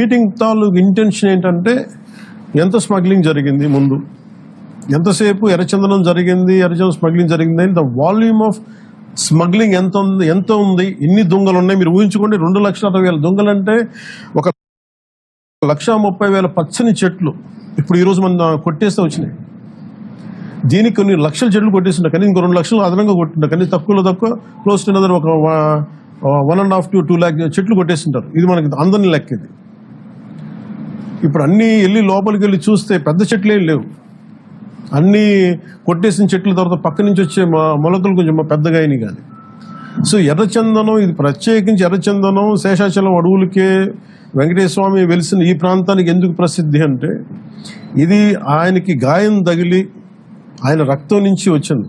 Meeting తాలూకు intention ఏంటంటే ఎంత స్మగ్లింగ్ జరిగింది ముందు? ఎంతసేపు ఎర్రచందనం జరిగింది ఎర్రచందనం స్మగ్లింగ్ జరిగింది ద వాల్యూమ్ ఆఫ్ స్మగ్లింగ్ ఎంత ఉంది ఎంత ఉంది ఎన్ని దొంగలు ఉన్నాయి మీరు ఊహించుకోండి రెండు లక్షల అరవై వేల దొంగలు అంటే ఒక లక్ష ముప్పై వేల పచ్చని చెట్లు ఇప్పుడు ఈరోజు మన కొట్టేస్తే వచ్చినాయి. దీనికి కొన్ని లక్షల చెట్లు కొట్టేసింటారు కానీ ఇంకో రెండు లక్షలు అదనంగా కొట్టింటారు కానీ తక్కువలో తక్కువ క్లోజ్ టు ఒక one and half to two lakh చెట్లు కొట్టేసింటారు ఇది మనకి అందరిని లెక్క ఇది ఇప్పుడు అన్నీ వెళ్ళి లోపలికి వెళ్ళి చూస్తే పెద్ద చెట్లు ఏం లేవు. అన్నీ కొట్టేసిన చెట్ల తర్వాత పక్క నుంచి వచ్చే మా మొలకలు కొంచెం పెద్దగా అయినాయి కానీ. సో ఎర్రచందనం ఇది ప్రత్యేకించి ఎర్రచందనం శేషాచలం అడవులకే వెంకటేశ్వర స్వామి వెలిసిన ఈ ప్రాంతానికి ఎందుకు ప్రసిద్ధి అంటే ఇది ఆయనకి గాయం తగిలి ఆయన రక్తం నుంచి వచ్చింది.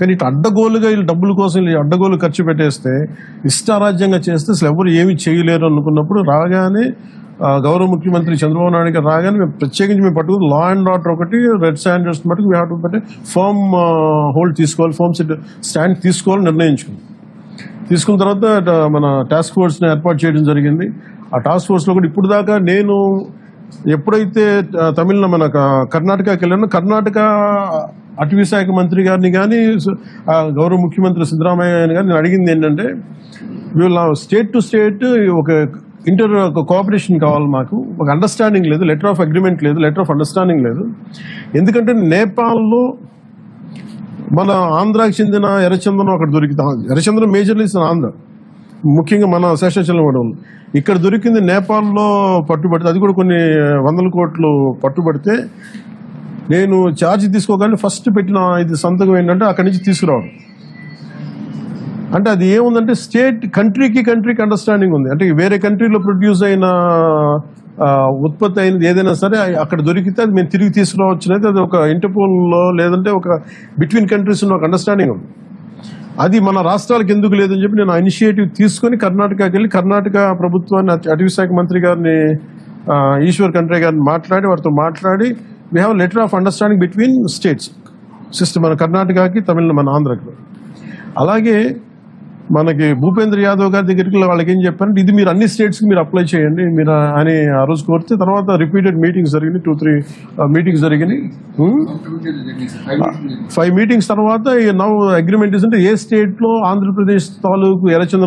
కానీ ఇటు అడ్డగోలుగా వీళ్ళు డబ్బుల కోసం వీళ్ళు అడ్డగోలు ఖర్చు పెట్టేస్తే ఇష్టారాజ్యంగా చేస్తే అసలు ఎవరు ఏమి చేయలేరు అనుకున్నప్పుడు రాగానే గౌరవ ముఖ్యమంత్రి చంద్రబాబు నాయుడు గారు రాగానే మేము ప్రత్యేకించి మేము పట్టుకుని లా అండ్ ఆర్డర్ ఒకటి రెడ్ స్టాండర్డ్స్ మటుకు వీ హ్యావ్ టు పెట్టి ఫర్మ్ హోల్డ్ తీసుకోవాలి ఫర్మ్ స్టాండ్ తీసుకోవాలని నిర్ణయించుకుంది తీసుకున్న తర్వాత మన టాస్క్ ఫోర్స్ని ఏర్పాటు చేయడం జరిగింది. ఆ టాస్క్ ఫోర్స్లో కూడా ఇప్పుడు దాకా నేను ఎప్పుడైతే తమిళ మన కర్ణాటకకి వెళ్ళానో కర్ణాటక అటవీ శాఖ మంత్రి గారిని కానీ గౌరవ ముఖ్యమంత్రి సిద్ధరామయ్య గారిని కానీ నేను అడిగింది ఏంటంటే వీళ్ళ స్టేట్ టు స్టేట్ ఒక ఇంటర్ ఒక కోఆపరేషన్ కావాలి మాకు. ఒక అండర్స్టాండింగ్ లేదు లెటర్ ఆఫ్ అగ్రిమెంట్ లేదు లెటర్ ఆఫ్ అండర్స్టాండింగ్ లేదు. ఎందుకంటే నేపాల్లో మన ఆంధ్రాకి చెందిన ఎర్రచందనం అక్కడ దొరికితే ఎర్రచందనం మేజర్లీస్ ఆంధ్ర. ముఖ్యంగా మన శేషాచలం వాళ్ళు ఇక్కడ దొరికింది నేపాల్లో పట్టుబడితే అది కూడా కొన్ని వందల కోట్లు పట్టుబడితే నేను ఛార్జ్ తీసుకోగానే ఫస్ట్ పెట్టిన ఇది సంతకం ఏంటంటే అక్కడి నుంచి తీసుకురావడం. అంటే అది ఏముందంటే స్టేట్ కంట్రీకి కంట్రీకి అండర్స్టాండింగ్ ఉంది. అంటే వేరే కంట్రీలో ప్రొడ్యూస్ అయిన ఉత్పత్తి అయినది ఏదైనా సరే అక్కడ దొరికితే అది మేము తిరిగి తీసుకురావచ్చు అనేది అది ఒక ఇంటర్పోల్లో లేదంటే ఒక బిట్వీన్ కంట్రీస్ ఉన్న ఒక అండర్స్టాండింగ్ ఉంది. అది మన రాష్ట్రాలకు ఎందుకు లేదని చెప్పి నేను ఇనిషియేటివ్ తీసుకొని కర్ణాటకకి వెళ్ళి కర్ణాటక ప్రభుత్వాన్ని అటవీ శాఖ మంత్రి గారిని ఈశ్వర్ కంట్రీ గారిని మాట్లాడి వారితో మాట్లాడి we have letter of understanding between states system మన కర్ణాటకకి తమిళ మన ఆంధ్రకి. అలాగే మనకి భూపేంద్ర యాదవ్ గారి దగ్గరికి వాళ్ళకి ఏం చెప్పారంటే ఇది మీరు అన్ని స్టేట్స్కి మీరు అప్లై చేయండి మీరు అని ఆ రోజు కోరితే తర్వాత రిపీటెడ్ మీటింగ్స్ జరిగినాయి టూ త్రీ మీటింగ్స్ జరిగినాయి. ఫైవ్ మీటింగ్స్ తర్వాత నవ్ అగ్రిమెంట్ అంటే ఏ స్టేట్లో ఆంధ్రప్రదేశ్ తాలూకు ఎర్రచందనం